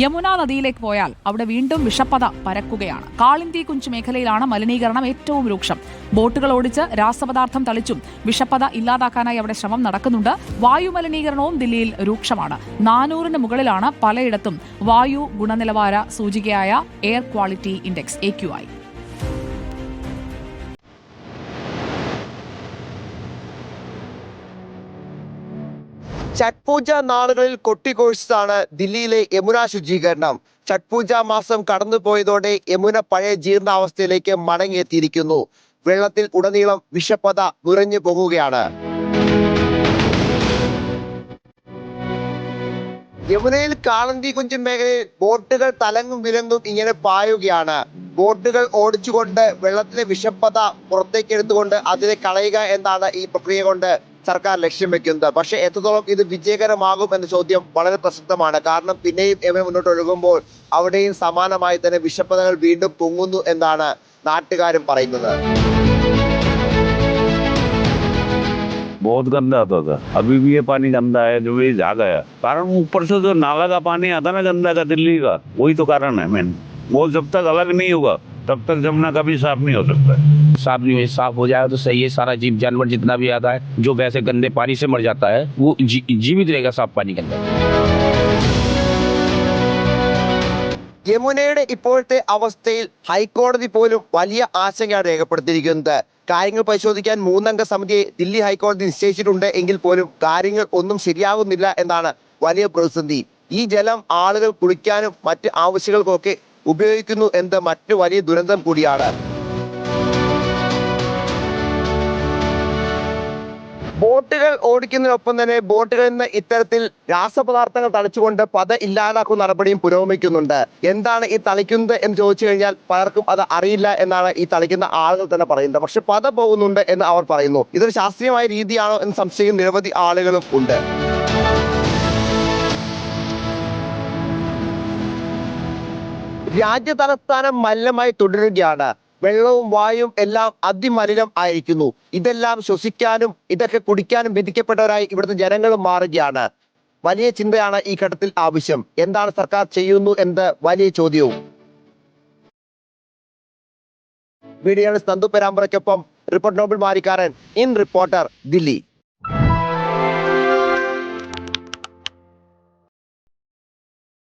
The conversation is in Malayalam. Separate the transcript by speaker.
Speaker 1: യമുന നദിയിലേക്ക് പോയാൽ അവിടെ വീണ്ടും വിഷപ്പത പരക്കുകയാണ്. കാളിന്തി കുഞ്ച് മേഖലയിലാണ് മലിനീകരണം ഏറ്റവും രൂക്ഷം. ബോട്ടുകൾ ഓടിച്ച് രാസപദാർത്ഥം തളിച്ചും വിഷപ്പത ഇല്ലാതാക്കാനായി അവിടെ ശ്രമം നടക്കുന്നുണ്ട്. വായു മലിനീകരണവും ദില്ലിയിൽ രൂക്ഷമാണ്. നാനൂറിന് മുകളിലാണ് പലയിടത്തും വായു ഗുണനിലവാര സൂചികയായ എയർ ക്വാളിറ്റി ഇൻഡെക്സ് എ
Speaker 2: പൂജ നാളുകളിൽ കൊട്ടിഘോഷിച്ചാണ് ദില്ലിയിലെ യമുന ശുചീകരണം. പൂജ മാസം കടന്നുപോയതോടെ യമുന പഴയ ജീർണാവസ്ഥയിലേക്ക് മടങ്ങിയെത്തിയിരിക്കുന്നു. വെള്ളത്തിൽ ഉടനീളം വിഷപ്പത നുരഞ്ഞു പോകുകയാണ് യമുനയിൽ കാളന്തി കുഞ്ചും മേഖലയിൽ ബോട്ടുകൾ തലങ്ങും വിലങ്ങും ഇങ്ങനെ പായുകയാണ്. ബോട്ടുകൾ ഓടിച്ചുകൊണ്ട് വെള്ളത്തിലെ വിഷപ്പത പുറത്തേക്ക് എടുത്തുകൊണ്ട് അതിനെ കളയുക എന്നാണ് ഈ പ്രക്രിയ കൊണ്ട് സർക്കാർ ലക്ഷ്യം വെക്കുന്നത് പക്ഷേ എത്രത്തോളം ഇത് വിജയകരമാകും എന്ന ചോദ്യം വളരെ പ്രസക്തമാണ് കാരണം പിന്നെയും യമുന മുന്നോട്ട് ഒഴുകുമ്പോൾ അവിടെയും സമാനമായി തന്നെ വിഷപ്പതകൾ വീണ്ടും പൊങ്ങുന്നു എന്നാണ് നാട്ടുകാരും പറയുന്നത്
Speaker 3: बहुत गंदा आता था अभी भी ये पानी गंदा है जो ये जा गया कारण ऊपर से जो नाला का पानी आता ना गंदा का दिल्ली का वही तो कारण है मेन वो जब तक अलग नहीं होगा तब तक जमुना कभी साफ नहीं हो सकता है
Speaker 4: साफ नहीं हुई साफ हो जाएगा तो सही है सारा जीव जानवर जितना भी आता है जो वैसे गंदे पानी से मर जाता है वो जी, जीवित रहेगा साफ पानी के अंदर
Speaker 2: യമുനയുടെ ഇപ്പോഴത്തെ അവസ്ഥയിൽ ഹൈക്കോടതി പോലും വലിയ ആശങ്കയാണ് രേഖപ്പെടുത്തിയിരിക്കുന്നത് കാര്യങ്ങൾ പരിശോധിക്കാൻ മൂന്നംഗ സമിതിയെ ദില്ലി ഹൈക്കോടതി നിശ്ചയിച്ചിട്ടുണ്ട് എങ്കിൽ പോലും കാര്യങ്ങൾ ഒന്നും ശരിയാകുന്നില്ല എന്നാണ് വലിയ പ്രതിസന്ധി ഈ ജലം ആളുകൾ കുളിക്കാനും മറ്റ് ആവശ്യങ്ങൾക്കൊക്കെ ഉപയോഗിക്കുന്നു എന്നത് മറ്റു വലിയ ദുരന്തം കൂടിയാണ്. ബോട്ടുകൾ ഓടിക്കുന്നതിനൊപ്പം തന്നെ ബോട്ടുകളിൽ നിന്ന് ഇത്തരത്തിൽ രാസപദാർത്ഥങ്ങൾ തളിച്ചുകൊണ്ട് പത ഇല്ലാതാക്കുന്ന നടപടിയും പുരോഗമിക്കുന്നുണ്ട്. എന്താണ് ഈ തളിക്കുന്നത് എന്ന് ചോദിച്ചു കഴിഞ്ഞാൽ പലർക്കും അത് അറിയില്ല എന്നാണ് ഈ തളിക്കുന്ന ആളുകൾ തന്നെ പറയുന്നത്. പക്ഷെ പത പോകുന്നുണ്ട് എന്ന് അവർ പറയുന്നു. ഇതൊരു ശാസ്ത്രീയമായ രീതിയാണോ എന്ന് സംശയിക്കുന്ന നിരവധി ആളുകളും ഉണ്ട്. രാജ്യ തലസ്ഥാനം മലിനമായി തുടരുകയാണ്. വെള്ളവും വായും എല്ലാം അതിമലിനം ആയിരിക്കുന്നു. ഇതെല്ലാം ശ്വസിക്കാനും ഇതൊക്കെ കുടിക്കാനും വിധിക്കപ്പെട്ടവരായി ഇവിടുത്തെ ജനങ്ങൾ മാറുകയാണ്. വലിയ ചിന്തയാണ് ഈ ഘട്ടത്തിൽ ആവശ്യം. എന്താണ് സർക്കാർ ചെയ്യുന്നു എന്നത് വലിയ ചോദ്യവും. Video Nandu പെരാമ്പറയ്ക്കൊപ്പം report Noble Marikkaran in reporter Delhi